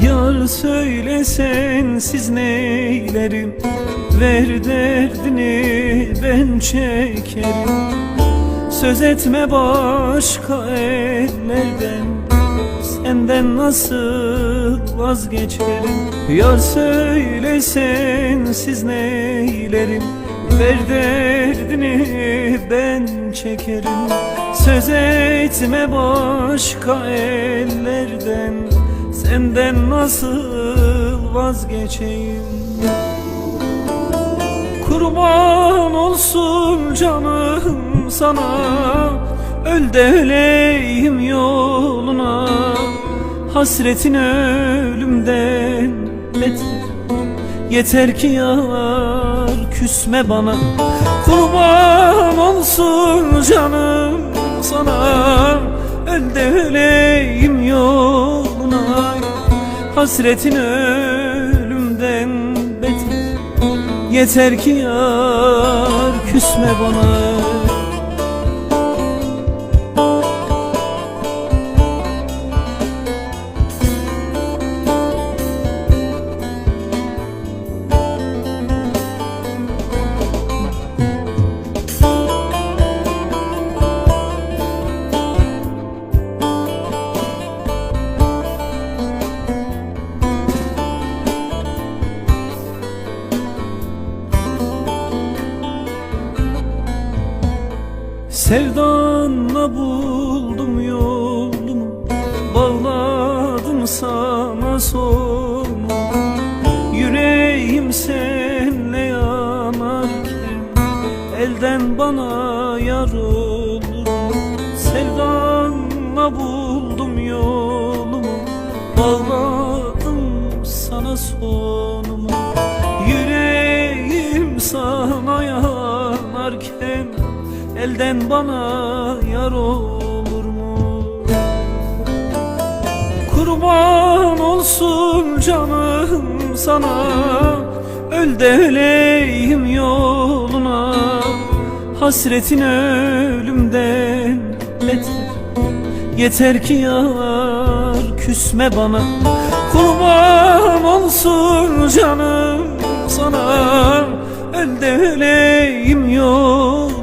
Yar söyle sensiz neylerim? Ver derdini ben çekerim. Söz etme başka ellerden. Senden nasıl vazgeçerim? Yar söyle sensiz neylerim? Ver derdini ben çekerim. Söz etme başka ellerden Senden nasıl vazgeçeyim? Kurban olsun canım sana Öl de öleyim yoluna. Hasretin ölümden beter. Yeter ki yar küsme bana. Kurban olsun canım sana Öl de öleyim Hasretin ölümden beter. Yeter ki yar küsme bana Sevdanla buldum yolumu Bağladım sana sonu Yüreğim senle yanarken Elden bana yar olur. Sevdanla buldum yolumu Bağladım sana sonumu Yüreğim sana yanarken Elden bana yar olur mu? Kurban olsun canım sana Öl de öleyim yoluna. Hasretin ölümden beter. Yeter ki yar küsme bana. Kurban olsun canım sana Öl de öleyim yoluna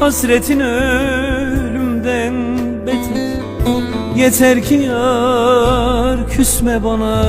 Hasretin ölümden beter. Yeter ki yar küsme bana